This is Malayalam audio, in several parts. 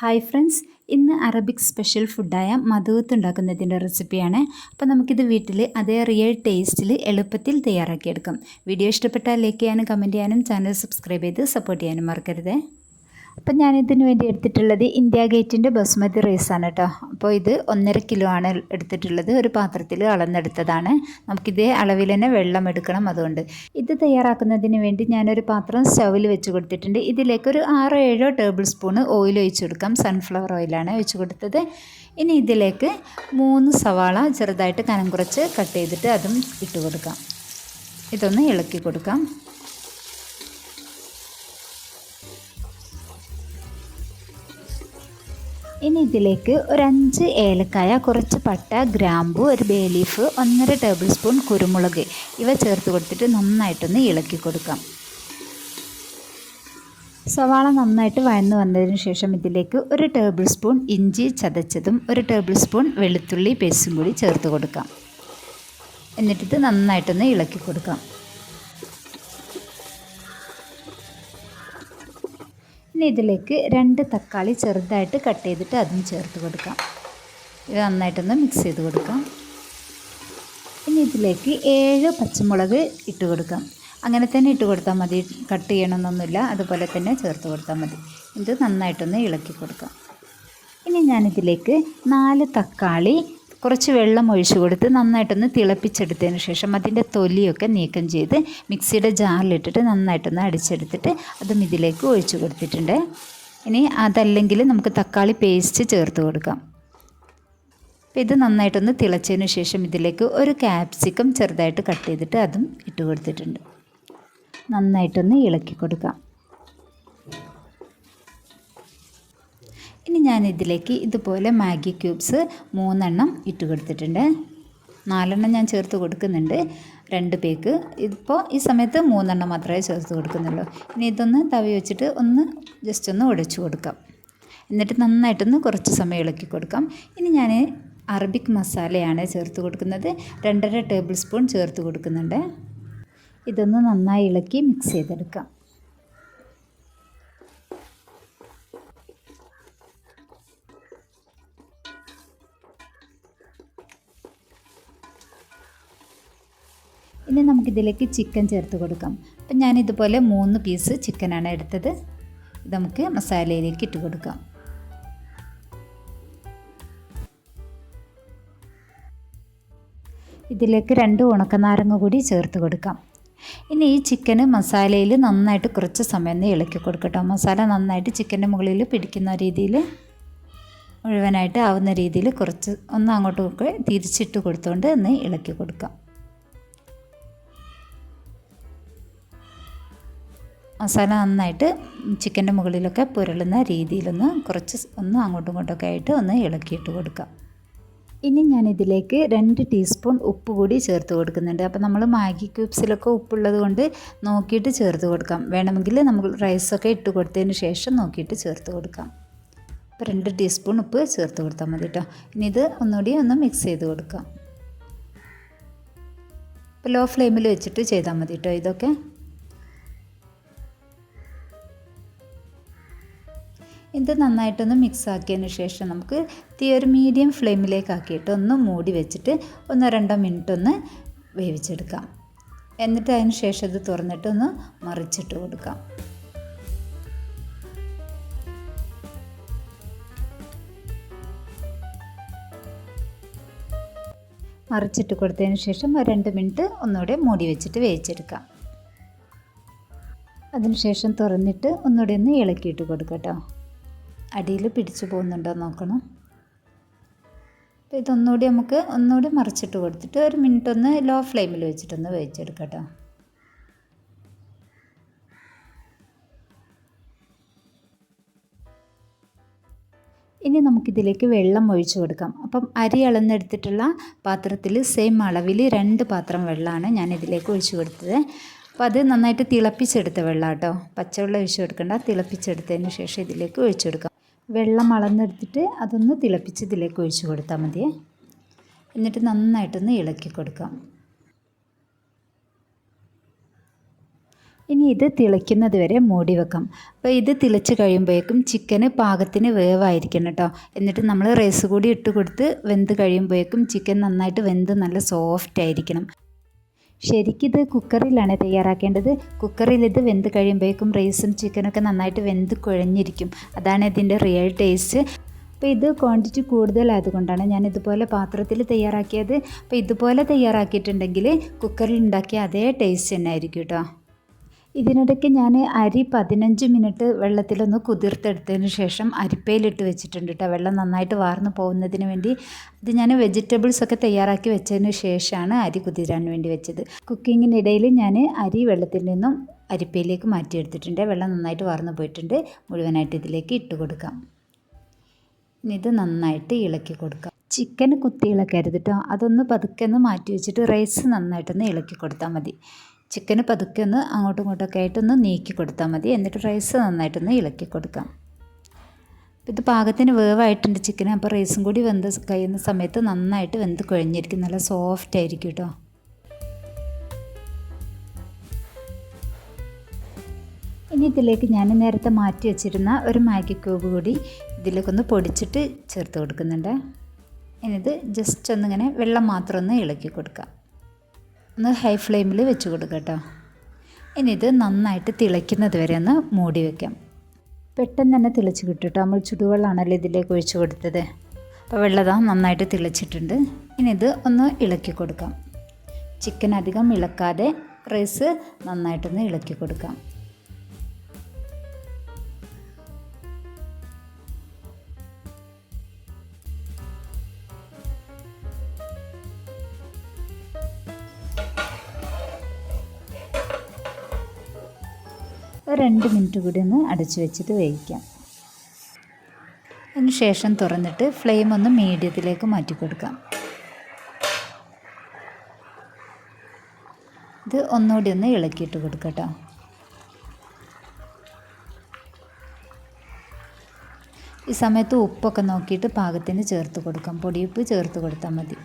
ഹായ് ഫ്രണ്ട്സ് ഇന്ന് അറബിക് സ്പെഷ്യൽ ഫുഡായ മധുവത്ത് ഉണ്ടാക്കുന്നതിന്റെ റെസിപ്പിയാണ് അപ്പോൾ നമുക്കിത് വീട്ടിൽ അതേ റിയൽ ടേസ്റ്റിൽ എളുപ്പത്തിൽ തയ്യാറാക്കിയെടുക്കാം. വീഡിയോ ഇഷ്ടപ്പെട്ടാൽ ലൈക്ക് ചെയ്യാനും കമന്റ് ചെയ്യാനും ചാനൽ സബ്സ്ക്രൈബ് ചെയ്ത് സപ്പോർട്ട് ചെയ്യാനും മറക്കരുത്. അപ്പം ഞാനിതിന് വേണ്ടി എടുത്തിട്ടുള്ളത് ഇന്ത്യ ഗേറ്റിന്റെ ബസുമതി റൈസാണ് കേട്ടോ. അപ്പോൾ ഇത് ഒന്നര കിലോ ആണ് എടുത്തിട്ടുള്ളത്. ഒരു പാത്രത്തിൽ അളന്നെടുത്തതാണ്. നമുക്കിതേ അളവിൽ തന്നെ വെള്ളം എടുക്കണം അതുകൊണ്ട്. ഇത് തയ്യാറാക്കുന്നതിന് വേണ്ടി ഞാനൊരു പാത്രം സ്റ്റൗവിൽ വെച്ച് കൊടുത്തിട്ടുണ്ട്. ഇതിലേക്ക് ഒരു ആറോ ഏഴോ ടേബിൾ സ്പൂണ് ഓയിൽ ഒഴിച്ച് കൊടുക്കാം. സൺഫ്ലവർ ഓയിലാണ് ഒഴിച്ച് കൊടുത്തത്. ഇനി ഇതിലേക്ക് മൂന്ന് സവാള ചെറുതായിട്ട് കനം കുറച്ച് കട്ട് ചെയ്തിട്ട് അതും ഇട്ട് കൊടുക്കാം. ഇതൊന്ന് ഇളക്കി കൊടുക്കാം. ഇനി ഇതിലേക്ക് ഒരു അഞ്ച് ഏലക്കായ കുറച്ച് പട്ട ഗ്രാമ്പു ഒരു ബേ ലീഫ് ഒന്നര ടേബിൾ സ്പൂൺ കുരുമുളക് ഇവ ചേർത്ത് കൊടുത്തിട്ട് നന്നായിട്ടൊന്ന് ഇളക്കി കൊടുക്കാം. സവാള നന്നായിട്ട് വഴന്നു വന്നതിന് ശേഷം ഇതിലേക്ക് ഒരു ടേബിൾ സ്പൂൺ ഇഞ്ചി ചതച്ചതും ഒരു ടേബിൾ സ്പൂൺ വെളുത്തുള്ളി പേസ്റ്റും കൂടി ചേർത്ത് കൊടുക്കാം. എന്നിട്ടിത് നന്നായിട്ടൊന്ന് ഇളക്കി കൊടുക്കാം. ഇനി ഇതിലേക്ക് രണ്ട് തക്കാളി ചെറുതായിട്ട് കട്ട് ചെയ്തിട്ട് അതും ചേർത്ത് കൊടുക്കാം. ഇത് നന്നായിട്ടൊന്ന് മിക്സ് ചെയ്ത് കൊടുക്കാം. ഇനി ഇതിലേക്ക് ഏഴ് പച്ചമുളക് ഇട്ട് കൊടുക്കാം. അങ്ങനെ തന്നെ ഇട്ട് കൊടുത്താൽ മതി. കട്ട് ചെയ്യണമെന്നൊന്നുമില്ല. അതുപോലെ തന്നെ ചേർത്ത് കൊടുത്താൽ മതി. ഇത് നന്നായിട്ടൊന്ന് ഇളക്കി കൊടുക്കാം. ഇനി ഞാനിതിലേക്ക് നാല് തക്കാളി കുറച്ച് വെള്ളം ഒഴിച്ചു കൊടുത്ത് നന്നായിട്ടൊന്ന് തിളപ്പിച്ചെടുത്തതിന് ശേഷം അതിന്റെ തൊലിയൊക്കെ നീക്കം ചെയ്ത് മിക്സിയുടെ ജാറിലിട്ടിട്ട് നന്നായിട്ടൊന്ന് അടിച്ചെടുത്തിട്ട് അതും ഇതിലേക്ക് ഒഴിച്ചു കൊടുത്തിട്ടുണ്ട്. ഇനി അതല്ലെങ്കിൽ നമുക്ക് തക്കാളി പേസ്റ്റ് ചേർത്ത് കൊടുക്കാം. അപ്പോൾ ഇത് നന്നായിട്ടൊന്ന് തിളച്ചതിന് ശേഷം ഇതിലേക്ക് ഒരു ക്യാപ്സിക്കം ചെറുതായിട്ട് കട്ട് ചെയ്തിട്ട് അതും ഇട്ട് കൊടുത്തിട്ടുണ്ട്. നന്നായിട്ടൊന്ന് ഇളക്കി കൊടുക്കാം. ഇനി ഞാൻ ഇതിലേക്ക് ഇതുപോലെ മാഗി ക്യൂബ്സ് മൂന്നെണ്ണം ഇട്ട് കൊടുത്തിട്ടുണ്ട്. നാലെണ്ണം ഞാൻ ചേർത്ത് കൊടുക്കുന്നുണ്ട്. രണ്ട് പേക്ക്. ഇപ്പോൾ ഈ സമയത്ത് മൂന്നെണ്ണം മാത്രമേ ചേർത്ത് കൊടുക്കുന്നുള്ളൂ. ഇനി ഇതൊന്ന് തവി വെച്ചിട്ട് ഒന്ന് ജസ്റ്റ് ഒന്ന് ഉടച്ചു കൊടുക്കാം. എന്നിട്ട് നന്നായിട്ടൊന്ന് കുറച്ച് സമയം ഇളക്കി കൊടുക്കാം. ഇനി ഞാൻ അറബിക് മസാലയാണ് ചേർത്ത് കൊടുക്കുന്നത്. രണ്ടര ടേബിൾ സ്പൂൺ ചേർത്ത് കൊടുക്കുന്നുണ്ട്. ഇതൊന്ന് നന്നായി ഇളക്കി മിക്സ് ചെയ്തെടുക്കാം. ഇനി നമുക്കിതിലേക്ക് ചിക്കൻ ചേർത്ത് കൊടുക്കാം. അപ്പം ഞാനിതുപോലെ മൂന്ന് പീസ് ചിക്കനാണ് എടുത്തത്. ഇത് നമുക്ക് മസാലയിലേക്ക് ഇട്ട് കൊടുക്കാം. ഇതിലേക്ക് രണ്ട് ഉണക്കനാരങ്ങ കൂടി ചേർത്ത് കൊടുക്കാം. ഇനി ഈ ചിക്കന് മസാലയിൽ നന്നായിട്ട് കുറച്ച് സമയം ഇളക്കി കൊടുക്കട്ടോ. മസാല നന്നായിട്ട് ചിക്കന്റെ മുകളിൽ പിടിക്കുന്ന രീതിയിൽ മുഴുവനായിട്ട് ആവുന്ന രീതിയിൽ കുറച്ച് ഒന്ന് അങ്ങോട്ടൊക്കെ തിരിച്ചിട്ട് കൊടുത്തുകൊണ്ട് ഒന്ന് ഇളക്കി കൊടുക്കാം. മസാല നന്നായിട്ട് ചിക്കന്റെ മുകളിലൊക്കെ പുരളുന്ന രീതിയിലൊന്ന് കുറച്ച് ഒന്ന് അങ്ങോട്ടും ഇങ്ങോട്ടൊക്കെ ആയിട്ട് ഒന്ന് ഇളക്കിയിട്ട് കൊടുക്കാം. ഇനി ഞാനിതിലേക്ക് രണ്ട് ടീസ്പൂൺ ഉപ്പ് കൂടി ചേർത്ത് കൊടുക്കുന്നുണ്ട്. അപ്പോൾ നമ്മൾ മാഗി ക്യൂബ്സിലൊക്കെ ഉപ്പുള്ളത് കൊണ്ട് നോക്കിയിട്ട് ചേർത്ത് കൊടുക്കാം. വേണമെങ്കിൽ നമുക്ക് റൈസൊക്കെ ഇട്ട് കൊടുത്തതിന് ശേഷം നോക്കിയിട്ട് ചേർത്ത് കൊടുക്കാം. അപ്പോൾ രണ്ട് ടീസ്പൂൺ ഉപ്പ് ചേർത്ത് കൊടുത്താൽ മതി കേട്ടോ ഇനി ഇത് ഒന്നുകൂടി ഒന്ന് മിക്സ് ചെയ്ത് കൊടുക്കാം. ഇപ്പോൾ ലോ ഫ്ലെയിമിൽ വെച്ചിട്ട് ചെയ്താൽ മതി കേട്ടോ ഇതൊക്കെ. ഇത് നന്നായിട്ടൊന്ന് മിക്സ് ആക്കിയതിന് ശേഷം നമുക്ക് തീ ഒരു മീഡിയം ഫ്ലെയിമിലേക്ക് ആക്കിയിട്ട് ഒന്ന് മൂടി വെച്ചിട്ട് ഒന്ന് രണ്ടോ മിനിറ്റ് ഒന്ന് വേവിച്ചെടുക്കാം. എന്നിട്ട് അതിന് ശേഷം ഇത് തുറന്നിട്ടൊന്ന് മറിച്ചിട്ട് കൊടുക്കാം. മറിച്ചിട്ട് കൊടുത്തതിന് ശേഷം രണ്ട് മിനിറ്റ് ഒന്നുകൂടെ മൂടി വെച്ചിട്ട് വേവിച്ചെടുക്കാം. അതിനുശേഷം തുറന്നിട്ട് ഒന്നുകൂടി ഒന്ന് ഇളക്കിയിട്ട് കൊടുക്കാം കേട്ടോ. അടിയിൽ പിടിച്ചു പോകുന്നുണ്ടോ നോക്കണം. അപ്പോൾ ഇതൊന്നുകൂടി നമുക്ക് ഒന്നുകൂടി മറിച്ചിട്ട് കൊടുത്തിട്ട് ഒരു മിനിറ്റ് ഒന്ന് ലോ ഫ്ലെയിമിൽ വെച്ചിട്ടൊന്ന് വേവിച്ചെടുക്കാം കേട്ടോ. ഇനി നമുക്കിതിലേക്ക് വെള്ളം ഒഴിച്ചു കൊടുക്കാം. അപ്പം അരി അളന്നെടുത്തിട്ടുള്ള പാത്രത്തിൽ സെയിം അളവിൽ രണ്ട് പാത്രം വെള്ളമാണ് ഞാൻ ഇതിലേക്ക് ഒഴിച്ചു കൊടുത്തത്. അപ്പോൾ അത് നന്നായിട്ട് തിളപ്പിച്ചെടുത്ത വെള്ളം കേട്ടോ പച്ചവെള്ളം ഒഴിച്ചു കൊടുക്കണ്ട തിളപ്പിച്ചെടുത്തതിന് ശേഷം ഇതിലേക്ക് ഒഴിച്ചു കൊടുക്കാം. വെള്ളം അളന്നെടുത്തിട്ട് അതൊന്ന് തിളപ്പിച്ച് ഇതിലേക്ക് ഒഴിച്ചു കൊടുത്താൽ മതി എന്നിട്ട് നന്നായിട്ടൊന്ന് ഇളക്കി കൊടുക്കാം. ഇനി ഇത് തിളയ്ക്കുന്നത് വരെ മൂടി വെക്കാം. അപ്പോൾ ഇത് തിളച്ച് കഴിയുമ്പോഴേക്കും ചിക്കന് പാകത്തിന് വേവായിരിക്കണം കേട്ടോ. എന്നിട്ട് നമ്മൾ റൈസ് കൂടി ഇട്ട് കൊടുത്ത് വെന്ത് കഴിയുമ്പോഴേക്കും ചിക്കൻ നന്നായിട്ട് വെന്ത് നല്ല സോഫ്റ്റ് ആയിരിക്കണം. ശരിക്കിത് കുക്കറിലാണ് തയ്യാറാക്കേണ്ടത്. കുക്കറിൽ ഇത് വെന്ത് കഴിയുമ്പോഴേക്കും റൈസും ചിക്കനൊക്കെ നന്നായിട്ട് വെന്ത് കുഴഞ്ഞിരിക്കും. അതാണ് ഇതിന്റെ റിയൽ ടേസ്റ്റ് അപ്പോൾ ഇത് ക്വാണ്ടിറ്റി കൂടുതലായതുകൊണ്ടാണ് ഞാൻ ഇതുപോലെ പാത്രത്തിൽ തയ്യാറാക്കിയത്. അപ്പോൾ ഇതുപോലെ തയ്യാറാക്കിയിട്ടുണ്ടെങ്കിൽ കുക്കറിൽ ഉണ്ടാക്കിയ അതേ ടേസ്റ്റ് തന്നെ ആയിരിക്കും കേട്ടോ ഇതിനിടയ്ക്ക് ഞാൻ അരി പതിനഞ്ച് മിനിറ്റ് വെള്ളത്തിലൊന്ന് കുതിർത്തെടുത്തതിന് ശേഷം അരിപ്പയിലിട്ട് വെച്ചിട്ടുണ്ട് കേട്ടോ വെള്ളം നന്നായിട്ട് വാർന്നു പോകുന്നതിന് വേണ്ടി. അത് ഞാൻ വെജിറ്റബിൾസ് ഒക്കെ തയ്യാറാക്കി വെച്ചതിന് ശേഷമാണ് അരി കുതിരാൻ വേണ്ടി വെച്ചത്. കുക്കിങ്ങിനിടയിൽ ഞാൻ അരി വെള്ളത്തിൽ നിന്നും അരിപ്പയിലേക്ക് മാറ്റിയെടുത്തിട്ടുണ്ട്. വെള്ളം നന്നായിട്ട് വാർന്നു പോയിട്ടുണ്ട്. മുഴുവനായിട്ട് ഇതിലേക്ക് ഇട്ട് കൊടുക്കാം. ഇത് നന്നായിട്ട് ഇളക്കി കൊടുക്കാം. ചിക്കൻ കുത്തി ഇളക്കരുത് അതൊന്ന് പതുക്കെ ഒന്ന് മാറ്റി വെച്ചിട്ട് റൈസ് നന്നായിട്ടൊന്ന് ഇളക്കി കൊടുത്താൽ മതി. ചിക്കന് പതുക്കെ ഒന്ന് അങ്ങോട്ടും ഇങ്ങോട്ടൊക്കെ ആയിട്ടൊന്ന് നീക്കി കൊടുത്താൽ മതി. എന്നിട്ട് റൈസ് നന്നായിട്ടൊന്ന് ഇളക്കി കൊടുക്കാം. ഇത് പാകത്തിന് വേവായിട്ടുണ്ട് ചിക്കൻ അപ്പോൾ റൈസും കൂടി വെന്ത് കഴിയുന്ന സമയത്ത് നന്നായിട്ട് വെന്ത് കുഴഞ്ഞിരിക്കും. നല്ല സോഫ്റ്റ് ആയിരിക്കും കേട്ടോ ഇനി ഇതിലേക്ക് ഞാൻ നേരത്തെ മാറ്റി വെച്ചിരുന്ന ഒരു മാഗി ക്യൂബ് കൂടി ഇതിലേക്കൊന്ന് പൊടിച്ചിട്ട് ചേർത്ത് കൊടുക്കുന്നുണ്ട്. ഇത് ജസ്റ്റ് ഒന്നിങ്ങനെ വെള്ളം മാത്രം ഒന്ന് ഇളക്കി കൊടുക്കാം. ഒന്ന് ഹൈ ഫ്ലെയിമിൽ വെച്ച് കൊടുക്കുക കേട്ടോ. ഇനി ഇത് നന്നായിട്ട് തിളയ്ക്കുന്നത് വരെ ഒന്ന് മൂടി വെക്കാം. പെട്ടെന്ന് തന്നെ തിളച്ച് കിട്ടും കേട്ടോ. നമ്മൾ ചുടുവെള്ളമാണല്ലോ ഇതിലേക്ക് ഒഴിച്ചു കൊടുത്തത്. അപ്പോൾ വെള്ളതാ നന്നായിട്ട് തിളച്ചിട്ടുണ്ട്. ഇനി ഇത് ഒന്ന് ഇളക്കി കൊടുക്കാം. ചിക്കൻ അധികം ഇളക്കാതെ റൈസ് നന്നായിട്ടൊന്ന് ഇളക്കി കൊടുക്കാം. ഒരു രണ്ട് മിനിറ്റ് കൂടി ഒന്ന് അടച്ചു വെച്ചിട്ട് വേവിക്കാം. അതിന് ശേഷം തുറന്നിട്ട് ഫ്ലെയിം ഒന്ന് മീഡിയത്തിലേക്ക് മാറ്റി കൊടുക്കാം. ഇത് ഒന്നുകൂടി ഒന്ന് ഇളക്കിയിട്ട് കൊടുക്കട്ടോ ഈ സമയത്ത് ഉപ്പൊക്കെ നോക്കിയിട്ട് പാകത്തിന് ചേർത്ത് കൊടുക്കാം. പൊടിയുപ്പ് ചേർത്ത് കൊടുത്താൽ മതി.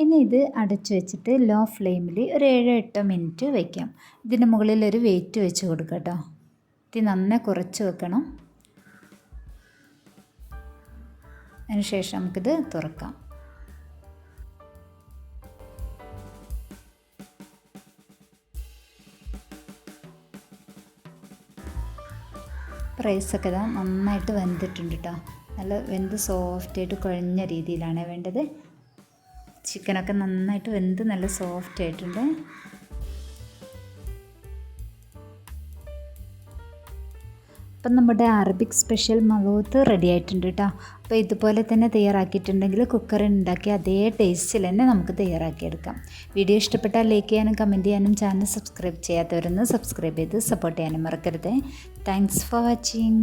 ഇനി ഇത് അടച്ചു വെച്ചിട്ട് ലോ ഫ്ലെയിമിൽ ഒരു ഏഴോ എട്ടോ മിനിറ്റ് വയ്ക്കാം ഇതിന് മുകളിൽ ഒരു വെയിറ്റ് വെച്ച് കൊടുക്കാം കേട്ടോ ഇത് നന്നായി കുറച്ച് വെക്കണം. അതിന് ശേഷം നമുക്കിത് തുറക്കാം. റൈസൊക്കെ ഇതാ നന്നായിട്ട് വെന്തിട്ടുണ്ട് കേട്ടോ നല്ല വെന്ത് സോഫ്റ്റായിട്ട് കുഴഞ്ഞ രീതിയിലാണ് വേണ്ടത്. ചിക്കനൊക്കെ നന്നായിട്ട് വെന്ത് നല്ല സോഫ്റ്റ് ആയിട്ടുണ്ട്. അപ്പം നമ്മുടെ അറബിക് സ്പെഷ്യൽ മലൂത്ത് റെഡി ആയിട്ടുണ്ട് കേട്ടോ അപ്പോൾ ഇതുപോലെ തന്നെ തയ്യാറാക്കിയിട്ടുണ്ടെങ്കിൽ കുക്കറിൽ ഉണ്ടാക്കി അതേ ടേസ്റ്റിൽ തന്നെ നമുക്ക് തയ്യാറാക്കിയെടുക്കാം. വീഡിയോ ഇഷ്ടപ്പെട്ടാൽ ലൈക്ക് ചെയ്യാനും കമന്റ് ചെയ്യാനും ചാനൽ സബ്സ്ക്രൈബ് ചെയ്യാത്തവരൊന്ന് സബ്സ്ക്രൈബ് ചെയ്ത് സപ്പോർട്ട് ചെയ്യാനും മറക്കരുത്. Thanks for watching